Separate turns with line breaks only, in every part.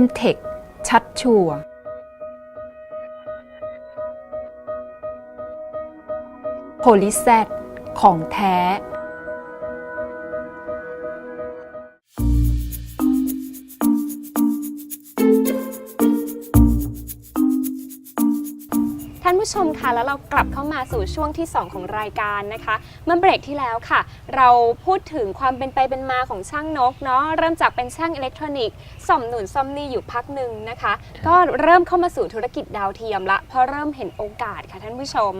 m t e c h ชัดชัวร์โพลิแซดของแท้
ท่านผู้ชมคะแล้วเรากลับเข้ามาสู่ช่วงที่ 2 ของรายการนะคะเมื่อเบรกที่แล้วค่ะ เราพูดถึงความเป็นไปเป็นมาของช่างนกเนาะเริ่มจากเป็นช่างอิเล็กทรอนิกส์ซ่อมหนุนซ่อมนี่อยู่พักหนึ่งนะคะ ก็เริ่มเข้ามาสู่ธุรกิจดาวเทียมละเพราะเริ่มเห็นโอกาสค่ะท่านผู้ชม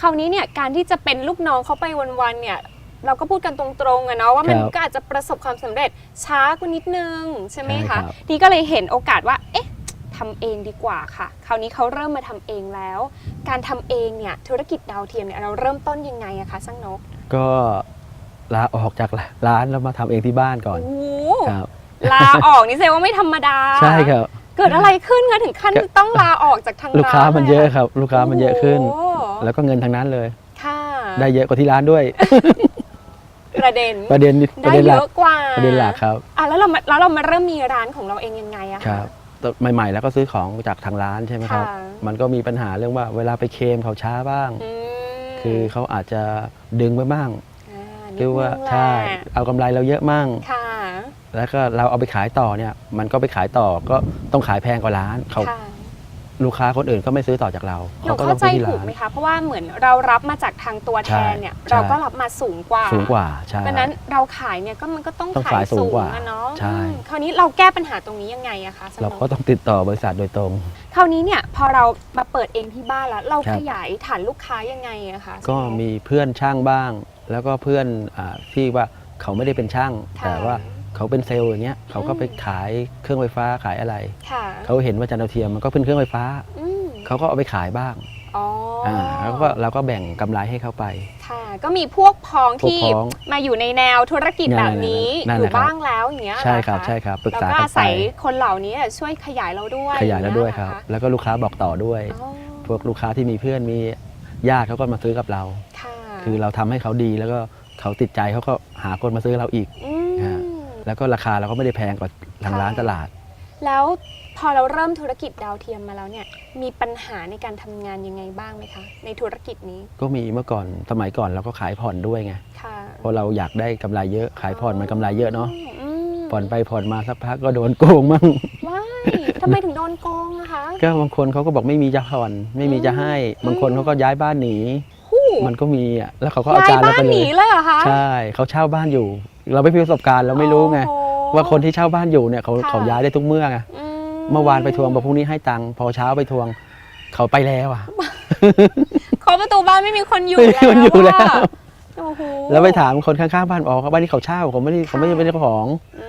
คราวนี้เนี่ยการที่จะเป็นลูกน้องเขาไปวันๆเนี่ยเราก็พูดกันตรงๆอะเนาะว่ามัน
ครับ
ก็อาจจะประสบความสำเร็จช้ากว่านิดนึงใช่ไหม
ใช่ครั
คะ
บ
ทีก็เลยเห็นโอกาสว่าเอ๊ะ ทำเองดีกว่าค่ะ คราวนี้เขาเริ่มมาทำเองแล้ว การทำเองเนี่ยธุรกิจดาวเทียมเนี่ยเราเริ่มต้นยังไงอะคะช่างนก
ก็ลาออกจากร้านแล้วมาทำเองที่บ้านก่อน
โอ้โห
ครับ
ลาออกนี่แสดงว่าไม่ธรรมดา
ใช่ครับ
เกิดอะไรขึ้นคะถึงขั้น
ก็
ต้องลาออกจากทางร้าน
ลูกค้ามันเยอะ
ล
ครับ ลูกค้ามันเยอะขึ้น
โอ้
แล้วก็เงินทางนั้นเลย
ค่ะ
ได้เยอะกว่าที่ร้านด้วย
ประเด็น
ประเด็นป
ได้
ระเด็นห
เย
ลัก
อะกว่า
ประเด็นหลักครับ
อะแล้วเรามาแล้วเรามาเริ่มมีร้านของเราเองยังไงอะะ
ครับตอน ใหม่ๆ แล้วก็ซื้อของจากทางร้านใช่ไหมครับ
ค่ะ
มันก็มีปัญหาเรื่องว่าเวลาไปเคลมเขาช้าบ้าง
อืม
คือเขาอาจจะดึงไว้บ้าง
อ่า
หรือว่า
นิดนึงแหละ
ใช่เอากำไรเราเยอะมั่ง
ค่ะ
แล้วก็เราเอาไปขายต่อเนี่ย มันก็ไปขายต่อก็ต้องขายแพงกว่าร้านเขา
ค่ะ
ลูกค้าคนอื่นก็ไม่ซื้อต่อจากเรา
หนู
ก็ต้
เข้า
อง
ใจ
ซื้อที่
ถูก
ร้าน
ไหมคะ เพราะว่าเหมือนเรารับมาจากทางตัวแทนเนี่ย
ใช่
เราก็รับมาสูงกว่า
สูงกว่าใช่
ดังนั้นเราขายเนี่ยก็มันก็ต้อง
ต้อง
ขา
ขายยสู
สู
ง
ง
กว่า
อะเนาะ
ใช่
อืมคราวนี้เราแก้ปัญหาตรงนี้ยังไงอะคะส
เรา
มอง
ก็ต้องติดต่อบริษัทโดยตรง
คราวนี้เนี่ยพอเรามาเปิดเองที่บ้านแล้ว เรา
ครับ
ขยายฐานลูกค้ายังไงอะคะ
ก็
สมอง
มีเพื่อนช่างบ้าง แล้วก็เพื่อนอาที่ว่าเขาไม่ได้เป็นช่าง
ค่ะ
แต่ว่า เขาเป็นเซลล์อย่างเงี้ยเขาก็ไปขายเครื่องไฟฟ้าขายอะไร
ค่ะ
เขาเห็นว่าจันทร์ดาวเทียมมันก็เป็นเครื่องไฟฟ้า
อืม
เขาก็เอาไปขายบ้าง
อ๋ออ
อ่าแล้วก็เราก็แบ่งกำไรให้เขาไป
ค่ะ ก็มีพวกพ้องที่
พวกพ้อง
มาอยู่ในแนวธุรกิจ
นั่
แบ
น
บ
ๆๆ
นี้
นั่น
อ
แห
ยู่
ละครับ
บ้างแล้วอย่างเงี้ย
ใช่
เหอ
ครับะใช่ครับปรึก
เรา
ษา
ก็
กัน
อา
ไป
ศัยคนเหล่านี้ช่วยขยายเราด้วย
ขยายแล้วด้วย
อ
ครับ
งเงี้เหอ
แล้วก็ลูกค้าบอกต่อด้วย
คะอ๋อ
พวกลูกค้าที่มีเพื่อนมีญาติเขาก็มาซื้อกับเรา
ค่ะ
คือเราทำให้เขาดีแล้วก็เขาติดใจเขาก็หาคนมาซื้อเราอีก
อืม
ฮะ แล้วก็ราคาเราก็ไม่ได้แพงกว่าทางร้านตลาด
แล้วพอเราเริ่มธุรกิจดาวเทียมมาแล้วเนี่ยมีปัญหาในการทำงานยังไงบ้างไหมคะ ในธุรกิจนี้
ก็มีเมื่อก่อนสมัยก่อนเราก็ขายผ่อนด้วยไง
ค่ะ
เพราะเราอยากได้กำไรเยอะขายผ่อนมันกำไรเยอะเนาะ
อืม
ผ่อนไปผ่อนมาสักพักก็โดนโกงมั่ง
ว้ายทำไมถึงโดนโกงอะคะ
ก็บางคนเขาก็บอกไม่มีจะผ่อนไม่มีจะให้ บางคนเขาก็ย้ายบ้านหนี
หู้
มันก็มีอะแล้วเขาก็เอา
ย้าย
จานเรา
บ้า
ไป
น
เล
หนี
ย
เลยเหรอคะ
ใช่เขาเช่าบ้านอยู่ เราไม่มีประสบการณ์เราไม่รู้ไง
โอ้โห
ว่าคนที่เช่าบ้านอยู่เนี่ยเขา
ค่ะ
เขาย้ายได้ทุกเมื่อไง
อื
เมื่อวานไปทวงบอกพรุ่งนี้ให้ตังค์พอเช้าไปทวง เขาไปแล้วอะ
เคาะประตูบ้านไม่มีคนอยู่
ไม่มีคนอยู่แล้ว
อะโอ้โห
แล้วไปถามคนข้างๆบ้านอ๋อเขาบ้านที่เขาเช่าเขาไม่ได้เขาไม่ได้เป็นเจ้าของ
อื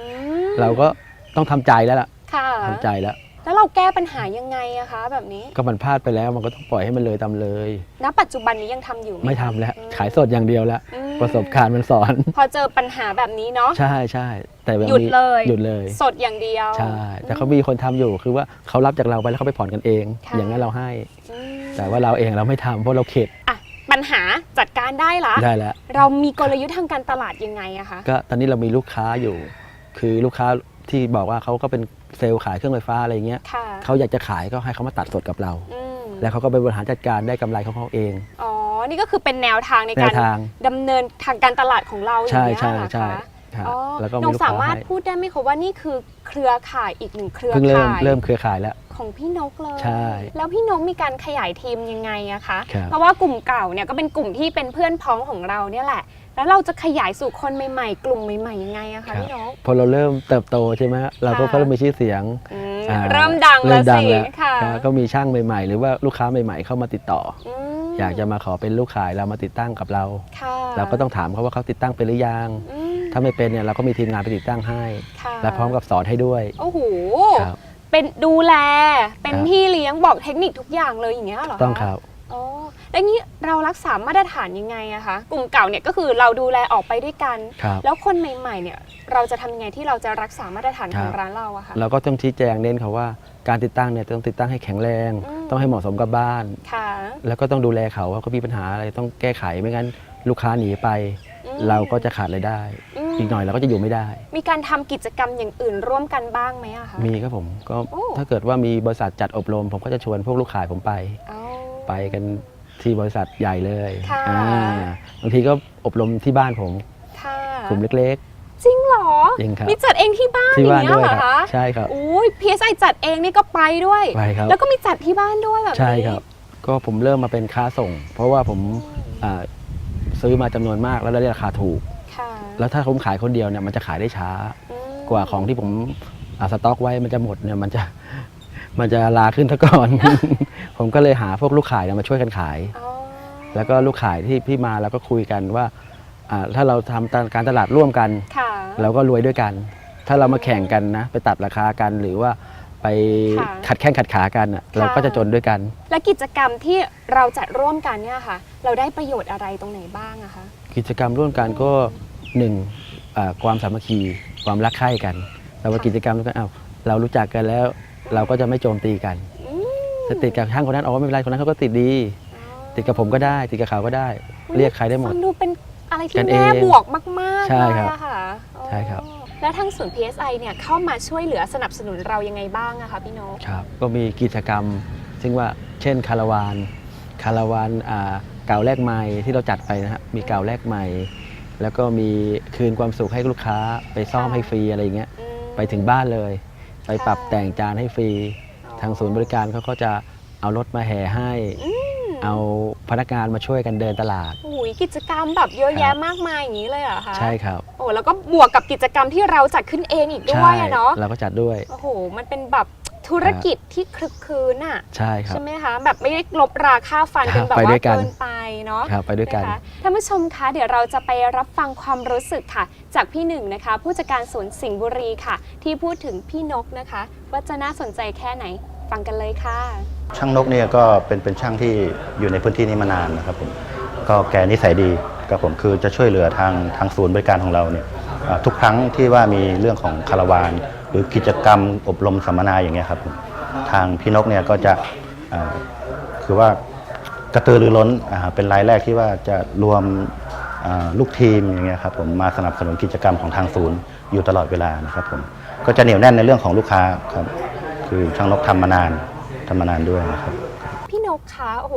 ม
เราก็ต้องทำใจแล้วล่ะ
ค่ะ
ทำใจแล้ว
แล้วเราแก้ปัญหายังไงอะคะแบบนี้
ก็มันพลาดไปแล้วมันก็ต้องปล่อยให้มันเลยตามเลย
ณ ปัจจุบันนี้ยังทำอยู่ห
ไม่
คะ
ทำแล้ว
อืม
ขายสดอย่างเดียวแล้ว
อืม
ประสบการณ์มันสอน
พอเจอปัญหาแบบนี้เนาะ
ใช่ใช่แต่แบบ
หยุด
นี้
เลย
หยุดเลย
สดอย่างเดียว
ใช่แต่เขามีคนทำอยู่คือว่าเขารับจากเราไปแล้วเขาไปผ่อนกันเอง
ค่ะ
อย่างนั้นเราให้
อืม
แต่ว่าเราเองเราไม่ทำเพราะเราเข็ด
อะปัญหาจัดการได้ละ
ได้แล้ว
เรามีกลยุทธ์ทางการตลาดยังไงอะคะ
ก็ตอนนี้เรามีลูกค้าอยู่ คือลูกค้าที่บอกว่าเขาก็เป็น เซลล์ขายเครื่องไฟฟ้าอะไรเงี้ย
ค่ะ
เขาอยากจะขายก็ให้เขามาตัดสดกับเรา
อืม
แล้วเขาก็ไปบริหารจัดการได้กำไรของเขาเอง
อ๋อ นี่ก็คือเป็นแนวทางใน
แน
การ
วทาง
ดำเนินทางการตลาดของเราอย่าง
ใช่
นี้ย
ใช่
เหรอ
ใช่
คะ
ครับ
อ๋อ
แล้วก็
ห
มี
นู
ลูก
สา
ค้ามา
รถ
ให้
พูดได้ไหมคะว่านี่คือเครือข่ายอีกหนึ่งเครือ
เพิ่งเริ่ม
ข่าย
เริ่มเครือข่ายแล้ว
ของพี่นกเลย
ใช่
แล้วพี่นกมีการขยายทีมยังไงอะคะ
ครับ
เพราะว่ากลุ่มเก่าเนี่ยก็เป็นกลุ่มที่เป็นเพื่อนพ้องของเราเนี่ยแหละ แล้วเราจะขยายสู่คนใหม่ๆ กลุ่มใหม่ๆยังไงอะคะพี่นก
พอเราเริ่มเติบโตใช่ไหมเราก็
ค่ะ
เริ่มมีชื่อเสียง
อืม
อ่า
เริ่มดัง
เริ่
แล้ว
มดั
สิ
งแล้ว
ค่ะ
อ่าก็มีช่างใหม่ๆ หรือว่าลูกค้าใหม่ๆ เข้ามาติดต่อ
อื
อ
ม
อยากจะมาขอเป็นลูกขายเรามาติดตั้งกับเรา
ค่ะ
เราก็ต้องถามเขาว่าเขาติดตั้งเป็นหรือยัง
อืม
ถ้าไม่เป็นเนี่ยเราก็มีทีมงานไปติดตั้งให้
ค่ะ
และพร้อมกับสอนให้ด้วย
โอ้โห
ครับ
เป็นดูแลเป็น
ครับ
พี่เลี้ยงบอกเทคนิคทุกอย่างเลยอย่างเงี้ยเหรอคะ
ต้องครับ
อ๋อ แล้วงี้เรารักษามาตรฐานยังไงอะคะ กลุ่มเก่าเนี่ยก็คือเราดูแลออกไปด้วยกัน
ครับ
แล้วคนใหม่ๆเนี่ยเราจะทำยังไงที่เราจะรักษามาตรฐานของ
ครับ
ร้านเราอะคะ
เราก็ต้องชี้แจงเน้นเขาว่าการติดตั้งเนี่ยต้องติดตั้งให้แข็งแรง
อืม
ต้องให้เหมาะสมกับบ้าน
ค่ะ
แล้วก็ต้องดูแลเขาว่าเขามีปัญหาอะไรต้องแก้ไขไม่งั้นลูกค้าหนีไป
อืม
เราก็จะขาดรายได้
อืม
อีกหน่อยเราก็จะอยู่ไม่ได้
มีการทำกิจกรรมอย่างอื่นร่วมกันบ้างไหมอะคะ
มีครับผมก็
โอ้
ถ้าเกิดว่ามีบริษัทจัดอบรม ผมก็จะชวนพวกลูกขายผมไป
เอา
ไปกัน ที่บริษัทใหญ่เลย
ค่ะ
อ่าบางทีก็อบรมที่บ้านผม
ค่ะ
กลุ่มเล็ก
จริงเหรอ
จริงครับ
มีจัดเองที่บ้าน
ๆ ที่บ้าน
อย่ง
ด้วย
เงี้
ค
เหร
รั
อบคะ
ใช่ครับ
อุ้ย PSI จัดเองนี่ก็ไปด้วย
ไปครับ
แล้วก็มีจัดที่บ้านด้วยแบบนี้
ใช่ครับ ก็ผมเริ่มมาเป็นค้าส่ง เพราะว่าผมอ่าซื้อมาจำนวนมากแล้วได้ราคาถูก
ค่ะ
แล้วถ้าผมขายคนเดียวเนี่ยมันจะขายได้ช้า
อืม
กว่าของที่ผมอ่าสต็อกไว้มันจะหมดเนี่ยมันจะ มันจะลาขึ้นซะก่อน ผมก็เลยหาพวกลูกขายเนี่ยมาช่วยกันขาย
อ๋อ
แล้วก็ลูกขายที่พี่มาเราก็คุยกันว่าอ่าถ้าเราทำการตลาดร่วมกัน
ค่ะ
เราก็รวยด้วยกัน ถ้าเรามาแข่งกันนะ ไปตัดราคากันหรือว่าไป
ค่ะ
ขัดแข้งขัดขากันอะเราก็จะจนด้วยกัน
และกิจกรรมที่เราจัดร่วมกันเนี่ยค่ะ เราได้ประโยชน์อะไรตรงไหนบ้างอะคะ
กิจกรรมร่วมกันก็หนึ่งอ่าความสามัคคีความรักใคร่กันเราว่า
ค่ะ
กิจกรรมร่วมกันอ้าวเรารู้จักกันแล้ว เราก็จะไม่โจมตีกัน
อืม
จะติดกับช่างคนนั้นอ๋อไม่เป็นไรคนนั้นเขาก็ติดดี ติดกับผมก็ได้ ติดกับเขาก็ได้เรียกใครได้หมด
ฟังดูเป็นอะไรที่
กันเอง
แง่บวกมากๆ
ใช่
เลย
ครับ
อะค่ะอ๋อ
ใช่ครับ
แล้วทางศูนย์ PSI เนี่ยเข้ามาช่วยเหลือสนับสนุนเรายังไงบ้างอะคะพี่นก
ครับก็มีกิจกรรม ซึ่งว่าเช่นคาราวานคาราวานอ่าเก่าแลกใหม่ที่เราจัดไปนะฮะมีเก่าแลกใหม่ แล้วก็มีคืนความสุขให้ลูกค้าไปซ่อม
ค่ะ
ให้ฟรีอะไรอย่างเงี้ย
อืม
ไปถึงบ้านเลย ไปปรับ
ค่ะ
แต่งจานให้ฟรี ทางศูนย์บริการเขาก็จะเอารถมาแห่ให้
อืม
เอาพนักงานมาช่วยกันเดินตลาด
โอ้ยกิจกรรมแบบเยอะ
ครั
แยะ
บ
มากมายอย่างนี้เลยเหรอคะ
ใช่ครับ
โอ้แล้วก็บวกกับกิจกรรมที่เราจัดขึ้นเองอีกด้วยอะเนาะ
เราก็จัดด้วย
โอ้โห มันเป็นแบบ ธุรกิจที่คลึกคลืนอะ
ใช่ครับ
ใช่ไหมคะแบบไม่ได้ลบราค่าฟัน
ครั
เป็
บ
นแบบ
ไปด้
ว่า
วยกัน
เกินไปเนาะ
ครับไปด้วยกัน
นะคะท่านผู้ชมคะ เดี๋ยวเราจะไปรับฟังความรู้สึกค่ะ จากพี่หนึ่งนะคะ ผู้จัดการศูนย์สิงห์บุรีค่ะ ที่พูดถึงพี่นกนะคะ ว่าจะน่าสนใจแค่ไหนฟังกันเลยค่ะ
ช่างนกเนี่ยก็เป็นเป็นช่างที่อยู่ในพื้นที่นี้มานานนะครับผมก็แกนิสัยดีครับผมคือจะช่วยเหลือทางทางศูนย์บริการของเราเนี่ยอ่าทุกครั้งที่ว่ามีเรื่องของคาราวานห รือกิจกรรมอบรมสัมมนาอย่างเงี้ยครับผมทางพี่นกเนี่ยก็จะอ่าคือว่ากระตือรือร้นอ่าเป็นรายแรกที่ว่าจะรวมอ่าลูกทีมอย่างเงี้ยครับผมมาสนับสนุนกิจกรรมของทางศูนย์อยู่ตลอดเวลานะครับผมก็จะเหนียวแน่นในเรื่องของลูกค้าครับคือช่างนกทำมานานทำมานานด้วยนะครับ
พี่นกคะโอ้โห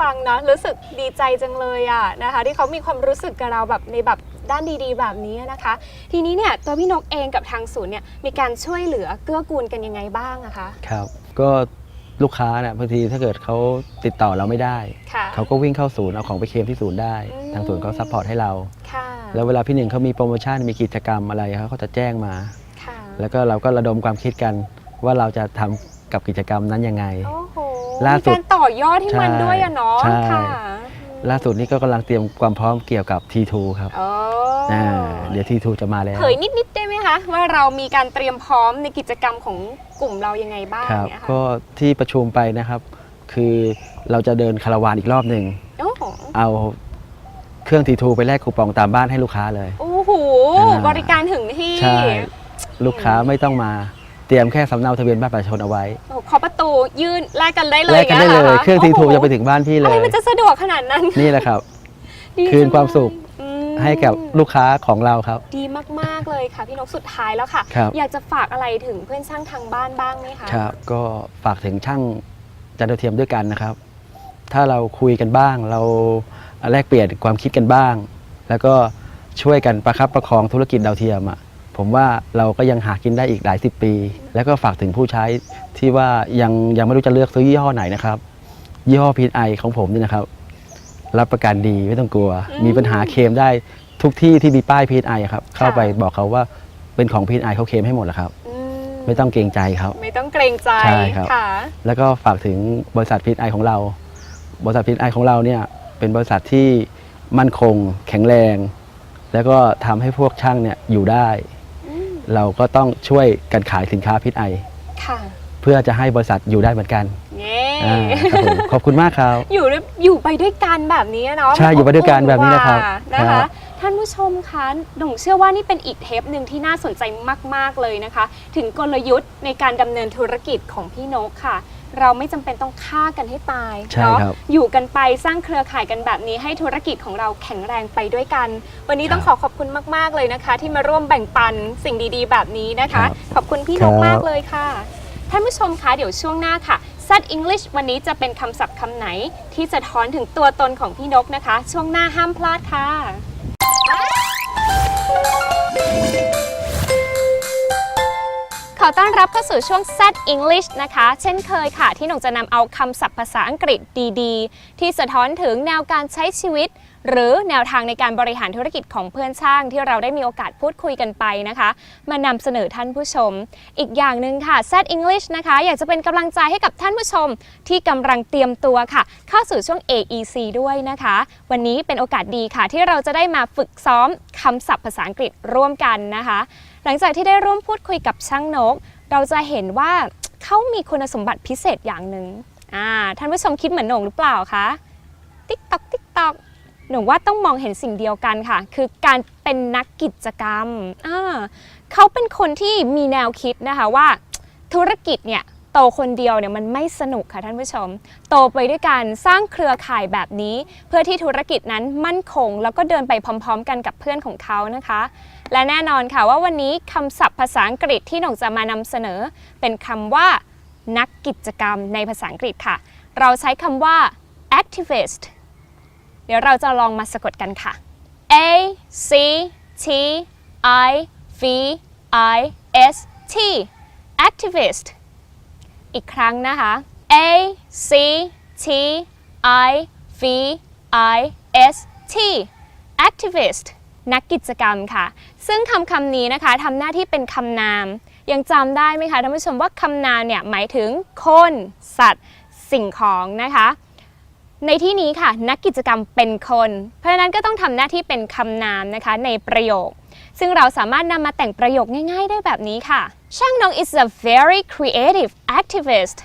ฟังเนาะรู้สึกดีใจจังเลยอะนะคะ ที่เขามีความรู้สึกกับเราแบบในแบบ ด้านดีๆ แบบนี้นะคะ ทีนี้เนี่ยตัวพี่นกเองกับทางศูนย์เนี่ยมีการช่วยเหลือเกื้อกูลกันยังไงบ้างอะคะ
ครับ ก็ลูกค้าเนี่ยบางทีถ้าเกิดเขาติดต่อเราไม่ได้
ค่ะ
เขาก็วิ่งเข้าศูนย์เอาของไปเคลมที่ศูนย์ได้
อืม
ทางศูนย์เขาซัพพอร์ตให้เรา
ค่ะ
แล้วเวลาพี่หนึ่งเขามีโปรโมชั่นมีกิจกรรมอะไรเขาก็จะแจ้งมา
ค่ะ
แล้วก็เราก็ระดมความคิดกันว่าเราจะทำกับกิจกรรมนั้นยังไง
โอ้โห
ล่า
มี
สุด
การต่อยอดให้มัน
ใช่
ด้วยอะเนาะ
ใช่
ค่ะ
ล่าสุดนี้ก็กำลังเตรียมความพร้อมเกี่ยวกับ T2 ครับ
โอ้
อ่าเดี๋ยว T2 จะมาแล้ว
เผยนิดๆได้ไหมคะว่าเรามีการเตรียมพร้อมในกิจกรรมของกลุ่มเรายังไงบ้าง
ครับ
เนี่ยค่ะ
ก็ที่ประชุมไปนะครับ คือเราจะเดินคาราวานอีกรอบหนึ่ง
โอ้โห
เอาเครื่อง T2 ไปแลกคูปองตามบ้านให้ลูกค้าเลย
โอ้โห
อ่า
บริการถึงที่
ใช่ ลูกค้าไม่ต้องมาเตรียมแค่สำเนาทะเบียนบ้านประชาชนเอาไว้
โอ้โหเคาะประตูยื่นแลกกันได้เลย
แลกกันได้เลย
งี้ห
เครื่อง
โโห
T2 จะไปถึงบ้านพี่เล
อะไร
ย
มันจะสะดวกขนาดนั้น
นี่แหละครับ
ดี
คืนความสุข
อืม
ให้กับลูกค้าของเราครับ
ดีมาก ๆ เลยค่ะ พี่นกสุดท้ายแล้วค่ะ
ครับ
อยากจะฝากอะไรถึงเพื่อนช่างทางบ้านบ้างไหมคะ
ครับ ก็ฝากถึงช่างจันทร์เทียมด้วยกันนะครับ ถ้าเราคุยกันบ้าง เราแลกเปลี่ยนความคิดกันบ้าง แล้วก็ช่วยกันประคับประคองธุรกิจดาวเทียมอะ ผมว่าเราก็ยังหากินได้อีกหลายสิบปี แล้วก็ฝากถึงผู้ใช้ที่ว่ายังยังไม่รู้จะเลือกซื้อยี่ห้อไหนนะครับ ยี่ห้อพีไอของผมนี่นะครับ รับประกันดีไม่ต้องกลัว มีปัญหาเคลมได้ทุกที่ที่มีป้ายพีไอครับ เข้าไปบอกเขาว่าเป็นของพีไอเขาเคลมให้หมดแล้วครับ
อืม
ไม่ต้องเกรงใจครับ
ไม่ต้องเกรงใจ
ใช่ครับ
ค่ะ
แล้วก็ฝากถึงบริษัทพีไอของเรา บริษัทพีไอของเราเนี่ยเป็นบริษัทที่มั่นคง แข็งแรง แล้วก็ทำให้พวกช่างเนี่ยอยู่ได้
อืม
เราก็ต้องช่วยกันขายสินค้าพีไอ
ค่ะ
เพื่อจะให้บริษัทอยู่ได้เหมือนกัน
เย้
อ่าครับผมขอบคุณมากครับ
อยู่ด้วยอยู่ไปด้วยกันแบบนี้เนาะ
ใช่อยู่ไปด้วยกันแบบนี้นะครับ
นะ
ครั
คะ
บ
ท่านผู้ชมคะหนุ่งเชื่อว่านี่เป็นอีกเทปหนึ่งที่น่าสนใจมาก ๆ เลยนะคะ ถึงกลยุทธ์ในการดำเนินธุรกิจของพี่นกค่ะ เราไม่จำเป็นต้องฆ่ากันให้ตาย
ใช่
เนาะ
ครับ
อยู่กันไปสร้างเครือข่ายกันแบบนี้ให้ธุรกิจของเราแข็งแรงไปด้วยกัน วันนี้ต้องขอขอบคุณมาก ๆ เลยนะคะ ที่มาร่วมแบ่งปันสิ่งดีๆ แบบนี้นะคะ
ครับ
ขอบคุณพี่
คนรับ
กมากเลยค่ะ ท่านผู้ชมคะเดี๋ยวช่วงหน้าค่ะ Sad English วันนี้จะเป็นคำศัพท์คำไหน ที่จะท้อนถึงตัวตนของพี่นกนะคะ ช่วงหน้าห้ามพลาดค่ะ ขอต้อนรับเข้าสู่ช่วง Set English นะคะ เช่นเคยค่ะ ที่หนงจะนำเอาคำศัพท์ภาษาอังกฤษดีๆ ที่สะท้อนถึงแนวการใช้ชีวิต หรือแนวทางในการบริหารธุรกิจของเพื่อนช่างที่เราได้มีโอกาสพูดคุยกันไปนะคะ มานำเสนอท่านผู้ชม อีกอย่างหนึ่งค่ะ Set English นะคะ อยากจะเป็นกำลังใจให้กับท่านผู้ชม ที่กำลังเตรียมตัวค่ะ เข้าสู่ช่วง AEC ด้วยนะคะ วันนี้เป็นโอกาสดีค่ะ ที่เราจะได้มาฝึกซ้อมคำศัพท์ภาษาอังกฤษร่วมกันนะคะ หลังจากที่ได้ร่วมพูดคุยกับช่างนก เราจะเห็นว่าเขามีคุณสมบัติพิเศษอย่างหนึ่งท่านผู้ชมคิดเหมือนหนงหรือเปล่าคะ ติ๊กตอกติ๊กตอก หนูว่าต้องมองเห็นสิ่งเดียวกันค่ะ คือการเป็นนักกิจกรรมอ่าเขาเป็นคนที่มีแนวคิดนะคะว่า ธุรกิจเนี่ยโตคนเดียวเนี่ยมันไม่สนุกค่ะท่านผู้ชม โตไปด้วยการสร้างเครือข่ายแบบนี้ เพื่อที่ธุรกิจนั้นมั่นคง แล้วก็เดินไปพร้อม ๆ กันกับเพื่อนของเขานะคะ และแน่นอนค่ะว่าวันนี้คำศัพท์ภาษาอังกฤษที่หนงจะมานำเสนอ เป็นคำว่า นักกิจกรรมในภาษาอังกฤษค่ะ เราใช้คำว่า activist ดี๋ยวเราจะลองมาสะกดกันค่ะ A C T I V I S T activist อีกครั้งนะคะ A C T I V I S T activist นักกิจกรรมค่ะ ซึ่งคำคำนี้นะคะทำหน้าที่เป็นคำนาม ยังจำได้ไหมคะท่านผู้ชมว่าคำนามเนี่ยหมายถึงคน สัตว์ สิ่งของนะคะ ในที่นี้ค่ะ นักกิจกรรมเป็นคน เพราะฉะนั้นก็ต้องทำหน้าที่เป็นคำนามนะคะในประโยค ซึ่งเราสามารถนำมาแต่งประโยคง่ายๆได้แบบนี้ค่ะ ช่างนง is a very creative activist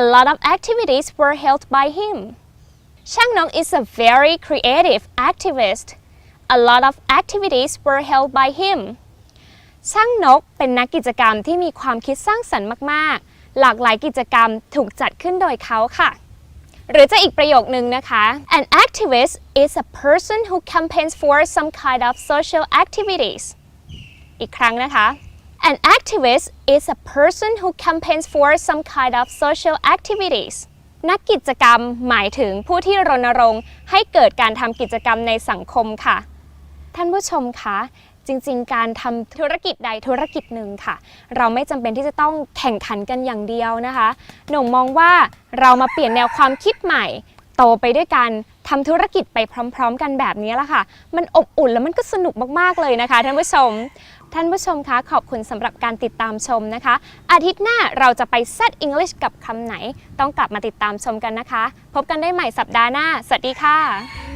a lot of activities were held by him ช่างนง is a very creative activist a lot of activities were held by him ช่างนกเป็นนักกิจกรรมที่มีความคิดสร้างสรรค์มาก ๆ หลากหลายกิจกรรมถูกจัดขึ้นโดยเขาค่ะ หรือจะอีกประโยคนึงนะคะ An activist is a person who campaigns for some kind of social activities อีกครั้งนะคะ An activist is a person who campaigns for some kind of social activities นักกิจกรรมหมายถึงผู้ที่รณรงค์ให้เกิดการทำกิจกรรมในสังคมค่ะ ท่านผู้ชมคะ จริง ๆ การทำธุรกิจใดธุรกิจหนึ่งค่ะ เราไม่จำเป็นที่จะต้องแข่งขันกันอย่างเดียวนะคะ หนูมองว่าเรามาเปลี่ยนแนวความคิดใหม่ โตไปด้วยกันทำธุรกิจไปพร้อม ๆ กันแบบนี้ละค่ะ มันอบอุ่นแล้วมันก็สนุกมากๆเลยนะคะท่านผู้ชม ท่านผู้ชมคะขอบคุณสำหรับการติดตามชมนะคะ อาทิตย์หน้าเราจะไป Set English กับคำไหน ต้องกลับมาติดตามชมกันนะคะ พบกันได้ใหม่สัปดาห์หน้า สวัสดีค่ะ